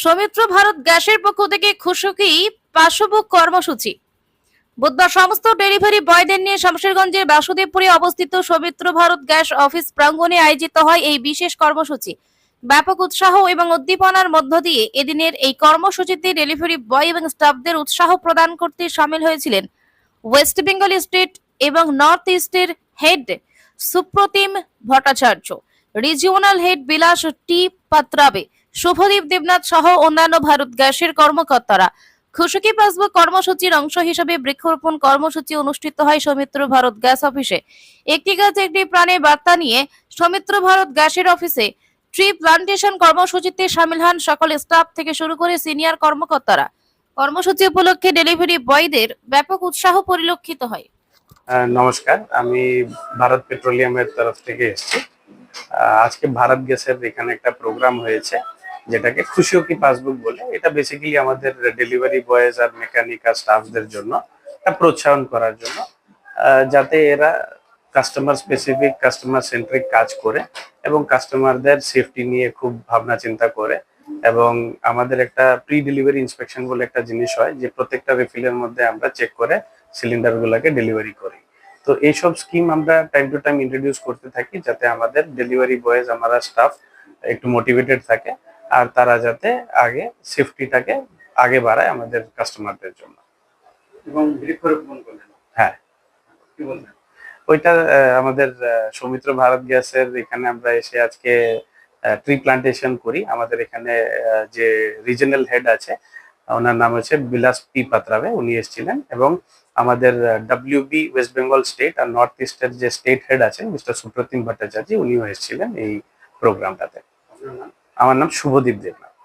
সৌমিত্র ভারত গ্যাসের পক্ষ থেকে খুশকি পাশবুক কর্মসূচি। বুধবার সমস্ত ডেলিভারি বয়দের নিয়ে শামশেরগঞ্জের বাসুদেবপুরে অবস্থিত সৌমিত্র ভারত গ্যাস অফিস প্রাঙ্গণে আয়োজিত হয় এই বিশেষ কর্মসূচি। ব্যাপক উৎসাহ এবং উদ্দীপনার মধ্য দিয়ে এদিনের এই কর্মসূচিতে ডেলিভারি বয় এবং স্টাফদের উৎসাহ প্রদান করতে সামিল হয়েছিলেন ওয়েস্ট বেঙ্গল স্টেট এবং নর্থ ইস্টের head Supratim Bhattacharya. Regional head Bilas T পাত্রাবে Subhadip Debnath সহ অন্যান্য ভারত গ্যাসের কর্মকর্তারা। খুশকি পাসবুক কর্মসূচির অংশ হিসেবে বৃক্ষরোপণ কর্মসূচি অনুষ্ঠিত হয় সৌমিত্র ভারত গ্যাস অফিসে। একটি গাছ, একটি প্রাণে বার্তা নিয়ে সৌমিত্র ভারত গ্যাসের অফিসে ট্রি প্লান্টেশন কর্মসূচিতে সামিল হন সকল স্টাফ থেকে শুরু করে সিনিয়র কর্মকর্তারা। কর্মসূচি উপলক্ষে ডেলিভারি বয়দের ব্যাপক উৎসাহ পরিলক্ষিত হয়। নমস্কার, আমি ভারত পেট্রোলিয়ামের তরফ থেকে এসেছি। আজকে ভারত গ্যাসের এখানে একটা প্রোগ্রাম হয়েছে। যেটাকে খুশিও কি পাসবুক বলে, এটা বেসিক্যালি আমাদের ডেলিভারি বয়েজ আর মেকানিক আর স্টাফদের জন্য প্রোৎসাহন করার জন্য যাতে এরা কাস্টমার স্পেসিফিক কাস্টমার সেন্ট্রিক কাজ করে এবং কাস্টমারদের সেফটি নিয়ে খুব ভাবনা চিন্তা করে এবং আমাদের একটা প্রি ডেলিভারি ইন্সপেকশন বলে একটা জিনিস হয় যে প্রত্যেকটা রিফিলের মধ্যে আমরা চেক করে সিলিন্ডার গুলাকে ডেলিভারি করি। তো এইসব স্কিম আমরা টাইম টু টাইম ইন্ট্রোডিউস করতে থাকি যাতে আমাদের ডেলিভারি বয়েজ আমরা স্টাফ একটু মোটিভেটেড থাকে আর তারা যাতে আগে সেফটিটাকে আগে বাড়ায় আমাদের কাস্টমারদের জন্য। এবং বৃক্ষরোপণ করলেন হ্যাঁ। কি বলবেন? ওইটা আমাদের সৌমিত্র ভারত গ্যাসের এখানে আমরা এসে আজকে ট্রি প্লান্টেশন করি। আমাদের এখানে যে রিজনাল হেড আছে ওনার নাম হচ্ছে বিলাস পি পাত্রাবে। উনি এসেছিলেন এবং আমাদের ডাব্লিউবি ওয়েস্ট বেঙ্গল স্টেট আর নর্থ ইস্টের যে স্টেট হেড আছেন মিস্টার সুপ্রতিম ভট্টাচার্য উনিও এসেছিলেন এই প্রোগ্রামটাতে আমার নাম শুভদীপ দেবনাথ।